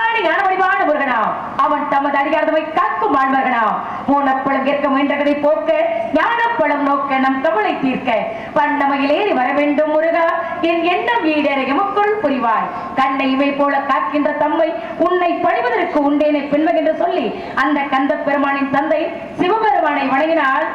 தண்டவாணி ஞானவடிவான முருகனாம். அவன் தமது அடியார்தமை காக்கும் வாழ்வர்களா பூனப்பழம் கேட்க முயன்றதை போக்க ஞானப்பழம் நோக்க நம் கவலை தீர்க்க. பண்டமையில் ஏறி வர வேண்டும் முருகா என் எண்ணம் ஈடேற எமக்குள் புரிவாய். கண்ணை இவை போல காக்கின்ற தம்மை உன்னை பழிவதற்கு உண்டேனை பின்வகின்ற என்று சொல்லி அந்த கந்த பெருமானின் தந்தை சிவபெருமானை வணங்கினால்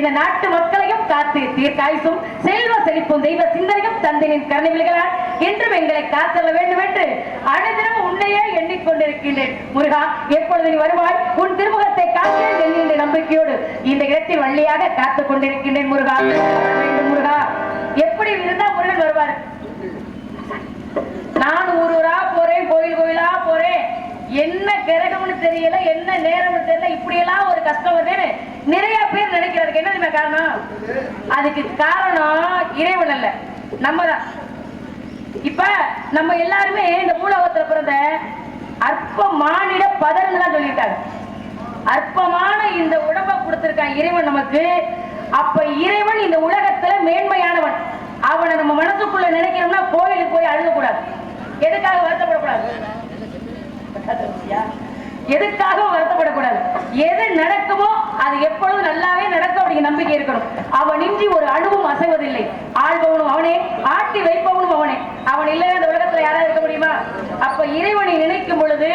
இந்த நாட்டு மக்களையும் காத்து தீர்க்காயுசும் செல்வ செழிப்பும் தெய்வ சிந்தனையும் தந்தையின் கருணைவில்களால் என்றும் எங்களை காத்தள்ள வேண்டும் என்று அனுதினம் உன்னையே எண்ணிக்கொண்டிருக்கின்றேன். முருகா எப்பொழுது நீ வருவாய்? உன் திருமுகத்தை என்கின்ற நம்பிக்கையோடு இந்த இடத்தில் வள்ளியாக காத்துக் கொண்டிருக்கின்றேன் முருகா. வேண்டும் முருகா. எப்படி இருந்தா முருகன் வருவார்? நான் ஊர் ஊரா போறேன் கோயில் கோயிலா போறேன். என்ன கிரகம்னு தெரியல என்ன நேரம்னு தெரியல இப்படி எல்லாம் ஒரு கஷ்டம் வருதுன்னு நிறைய பேர் நினைக்கிறதுக்கு என்ன காரணம்? அதுக்கு காரணம் இறைவன் அல்ல நம்ம தான் இப்ப நம்ம எல்லாருமே இந்த பூலோகத்துல பிறந்த அற்ப மானிட பதர்ன்னு தான் சொல்லியிருக்காங்க. அற்பமான இந்த உடம்ப கொடுத்திருக்கான் இறைவன் நமக்கு அப்ப இறைவன் இந்த உலகத்துல மேன்மையானவன். அவனை நம்ம மனசுக்குள்ள நினைக்கிறோம்னா கோயிலுக்கு போய் அழுகக்கூடாது. எதுக்காக வருத்தப்படக்கூடாது? எதுக்காக வருத்தப்படக்கூடாது. எது நடக்குமோ அது எப்பொழுதும் நல்லாவே நடக்கும் அப்படிங்கிற நம்பிக்கை இருக்கணும். அவன் இன்றி ஒரு அணுவும் அசைவதில்லை. ஆள்பவனும் அவனே ஆட்டி வைப்பவனும் அவனே. அவன் இல்லை இந்த உலகத்துல யாராவது இருக்க முடியுமா? அப்ப இறைவனை நினைக்கும் பொழுது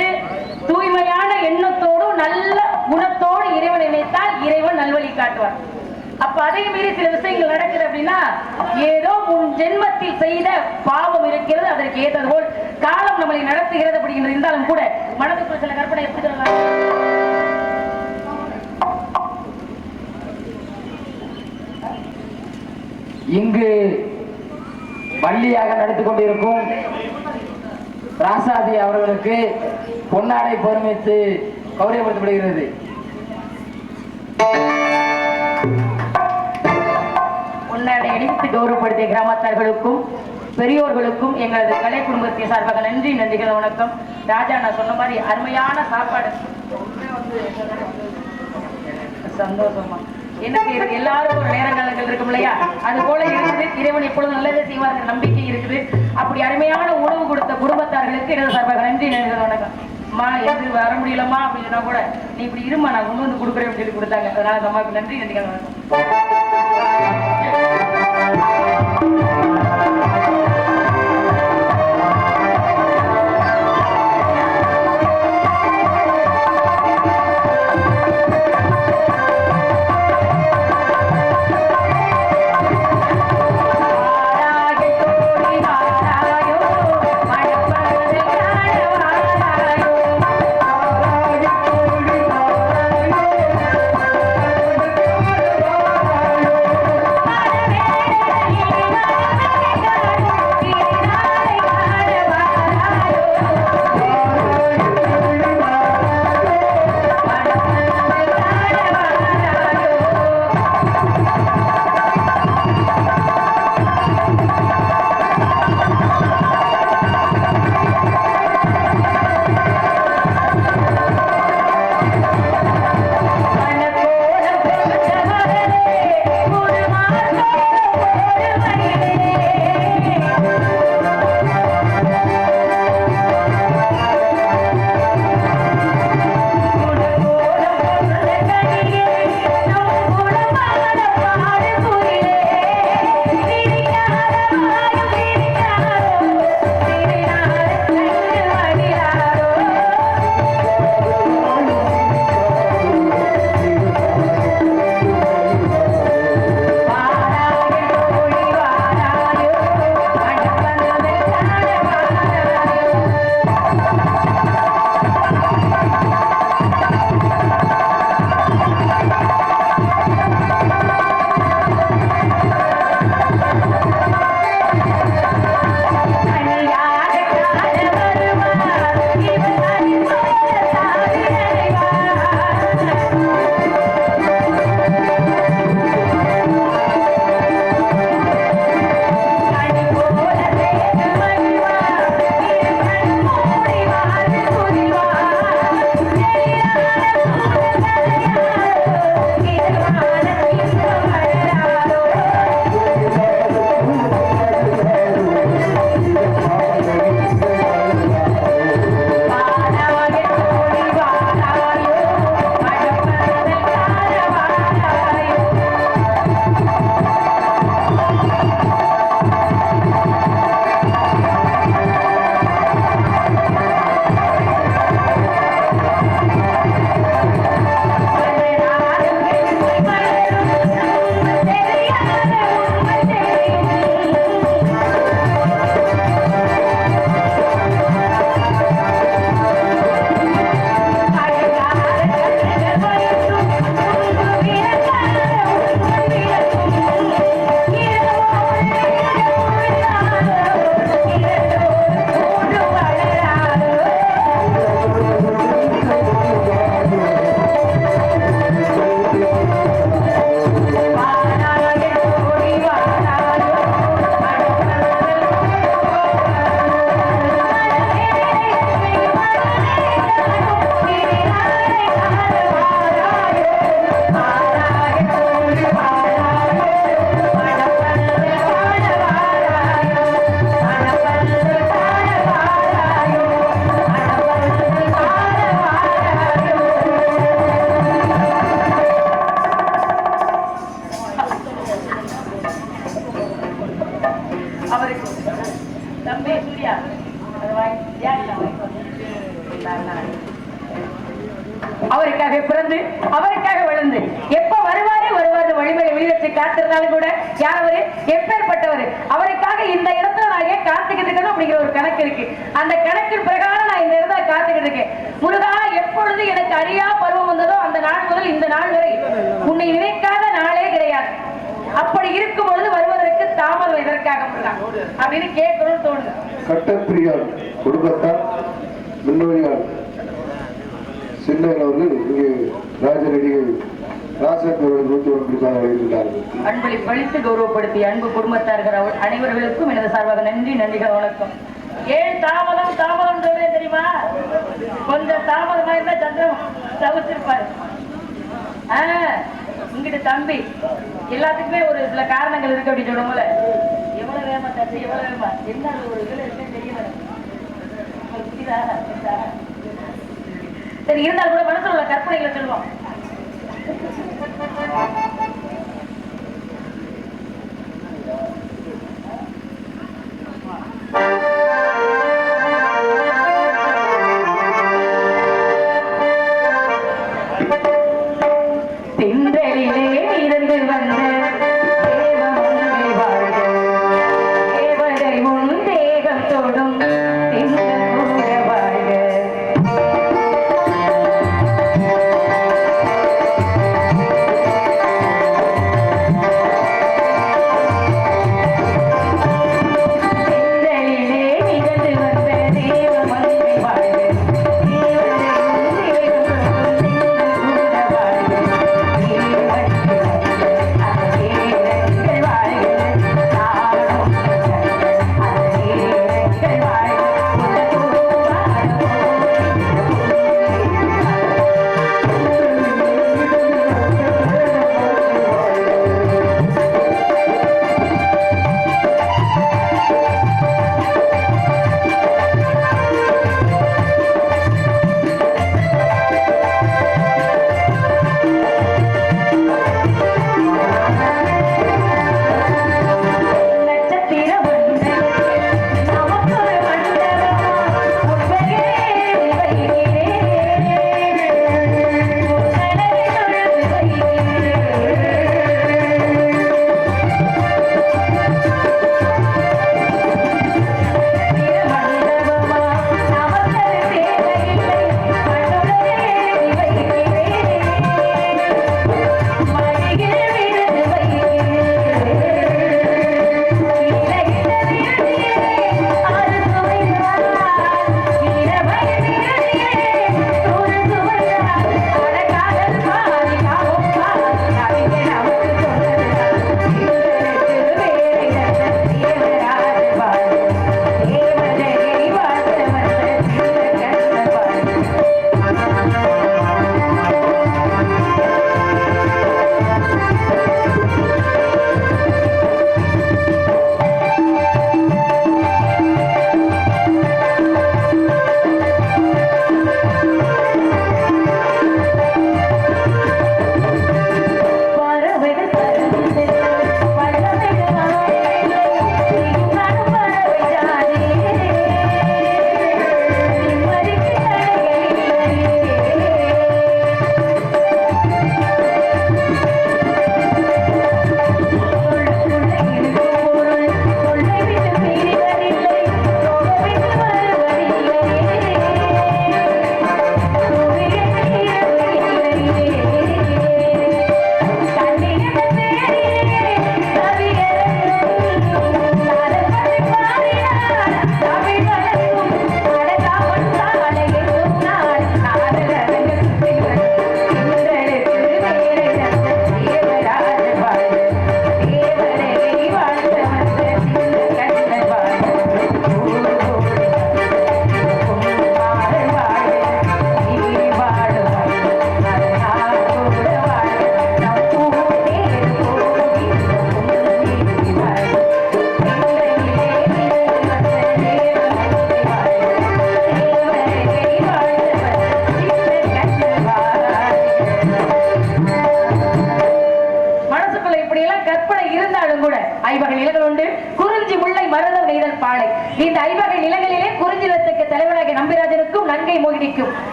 தூய்மையான எண்ணத்தோடும் நல்ல குணத்தோடு இறைவனை நினைத்தால் இறைவன் நல்வழி காட்டுவார் அப்ப அதே மீறி சில விஷயங்கள் நடக்குது அப்படின்னா ஏதோ உன் ஜென்மத்தில் செய்த பாவம் இருக்கிறது அதற்கு ஏற்றது போல் காலம் நம்மளை நடத்துகிறது அப்படிங்கிறது இருந்தாலும் கூட மனதுக்குள் சில கற்பனை எப்படி சொல்லலாம்? இங்கு பள்ளியாக நடத்தி கொண்டிருக்கும் ராசாதி அவர்களுக்கு பொன்னாடை பொறுமைத்து கௌரவப்படுத்தப்படுகிறது. உன்னடை கௌரவப்படுத்திய கிராமத்தார்களுக்கும் பெரியோர்களுக்கும் எங்களது கலை குடும்பத்தின் சார்பாக நன்றி நன்றிகள் வணக்கம். ராஜா நான் சொன்ன மாதிரி அருமையான சாப்பாடு. சந்தோஷமா எனக்கு எல்லாரும் ஒரு நேர இருக்கும் இல்லையா? அது போல இருக்குது. இறைவன் எப்பொழுது நல்லதே செய்வார்கள் நம்பிக்கை இருக்குது. அப்படி அருமையான உணவு கொடுத்த குடும்பத்தார்களுக்கு எனது சார்பாக நன்றி நன்றிகள் வணக்கம். அம்மா எது வர முடியலம்மா அப்படின்னு சொன்னா கூட நீ இப்படி இருமா நான் கொண்டு வந்து கொடுக்குறேன் அப்படின்னு சொல்லி கொடுத்தாங்க. அதனால அம்மாவுக்கு நன்றி நன்றிகள் வணக்கம். எப்பேற்பட்டவர். அவருக்காக இந்த இடத்துல நான் ஏன் காத்துக்கிட்டு இருக்கணும் அப்படிங்கிற ஒரு கணக்கு இருக்கு. அந்த கணக்கின் பிரகாரம் நான் இந்த இடத்துல காத்துக்கிட்டு இருக்கேன். முருகா எப்பொழுது எனக்கு அறியா பருவம் வந்ததோ அந்த நாள் முதல் இந்த நாள் வரை. உன்னை நினைக்காத நாளே கிடையாது. அப்படி இருக்கும் பொழுது வருவதற்கு தாமதம் எதற்காக அப்படின்னு கேட்கணும்னு தோணுது. கட்டப்பிரியால் குடும்பத்தால் முன்னோடியால் சின்ன இங்கே ராஜநடிகை ராசேந்திரன் நூற்றி அன்பளி பழித்து கௌரவப்படுத்தி அன்பு குடும்பத்தார்கள் அனைவர்களுக்கும் எனது சார்பாக நன்றி நன்றிகள் வணக்கம். ஏன் தாமதம் தாமதம் தெரியுமா? கொஞ்சம் தாமதமா இருந்தா சந்திரம் தவிச்சிருப்பாரு ஆஹ் இங்கிட்டு தம்பி எல்லாத்துக்குமே ஒரு சில காரணங்கள் இருக்கு அப்படின்னு சொல்லுவோம்ல எவ்வளவு வேகமா தச்சு எவ்வளவு வேகமா? என்ன ஒரு இதுல இருக்குன்னு தெரியல சரி இருந்தால் கூட மனசுல உள்ள கற்பனைகளை சொல்லுவோம். Thank you.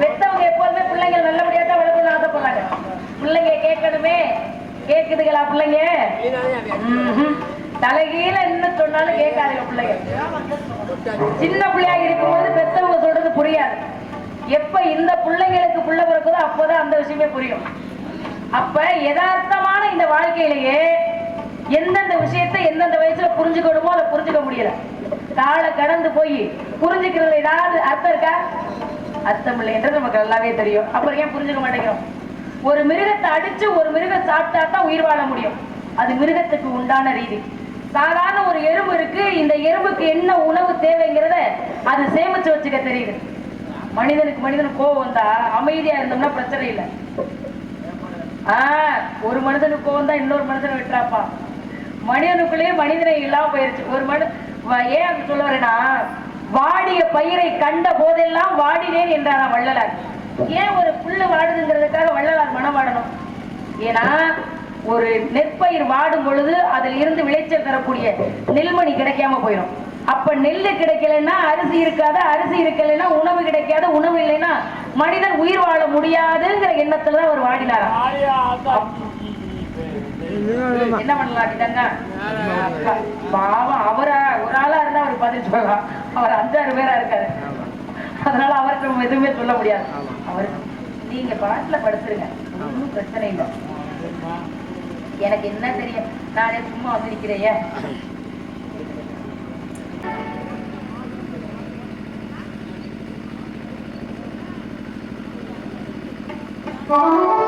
பெத்தவங்க எப்போதுமே பிள்ளைங்க நல்லபடியா தான் வளர்க்கணும்னு ஆசைப்படுறாங்க. பிள்ளைங்க கேட்கணுமே. கேக்குதுங்களா பிள்ளைங்க? தலைகீழ என்ன சொன்னாலும் கேட்காதுங்க பிள்ளைங்க. சின்ன பிள்ளையா இருக்கும்போது பெத்தவங்க சொல்றது புரியாது. எப்ப இந்த பிள்ளைங்களுக்கு புள்ள பிறக்குதோ அப்போதான் அந்த விஷயமே புரியும். அப்ப யதார்த்தமான இந்த வாழ்க்கையிலேயே எந்தெந்த விஷயத்தை எந்தெந்த வயசுல புரிஞ்சுக்கணுமோ அதை புரிஞ்சுக்க முடியல. காலை கடந்து போய் புரிஞ்சுக்கிறதுல ஏதாவது அர்த்தம் இருக்கா? அர்த்தம் என்றது நமக்கு நல்லாவே தெரியும். அப்புறம் ஏன் புரிஞ்சுக்க மாட்டேங்கிறோம்? ஒரு மிருகத்தை அடிச்சு ஒரு மிருகம் சாப்பிட்டா தான் உயிர் வாழ முடியும். அது மிருகத்துக்கு உண்டான ரீதி. சாதாரண ஒரு எறும்பு இருக்கு. இந்த எறும்புக்கு என்ன உணவு தேவைங்கிறத அது சேமிச்சு வச்சுக்க தெரியுது. மனிதனுக்கு மனிதனுக்கு கோவம் வந்தா அமைதியா இருந்தோம்னா பிரச்சனை இல்லை. ஆஹ் ஒரு மனிதனுக்கு கோவம் தான் இன்னொரு மனிதனை விட்டுறாப்பா. மனிதனுக்குள்ளேயே மனிதனை இல்லாம போயிருச்சு. ஒரு மனு வ- ஏன் அப்படி சொல்ல வரேன்னா வாடிய பயிரை கண்ட போதெல்லாம் வாடினேன் என்றாராம் வள்ளலார். ஏன் ஒரு புல்லு வாடுதுங்கிறதுக்காக வள்ளலார் மனம் வாடணும்? ஏன்னா ஒரு நெற்பயிர் வாடும் பொழுது அதில் இருந்து விளைச்சல் தரக்கூடிய நெல்மணி கிடைக்காம போயிடும். அப்ப நெல்லு கிடைக்கலன்னா அரிசி இருக்காது அரிசி இருக்கலைன்னா உணவு கிடைக்காது உணவு இல்லைன்னா மனிதன் உயிர் வாழ முடியாதுங்கிற எண்ணத்துல தான் அவர் வாடினாராம் என்ன பண்ணலாக்கிட்டாங்க பாவம் அவரா ஒரு ஆளா இருந்தா அவர் பதில் சொல்லலாம். அவர் அஞ்சாறு பேரா இருக்காரு. அதனால அவருக்கு நம்ம எதுவுமே சொல்ல முடியாது. அவர் நீங்க பாட்டுல படுத்துருங்க. ஒன்றும் பிரச்சனை இல்லை. எனக்கு என்ன தெரியும்? நானே சும்மா வந்து நிக்கிறேன் ஆ.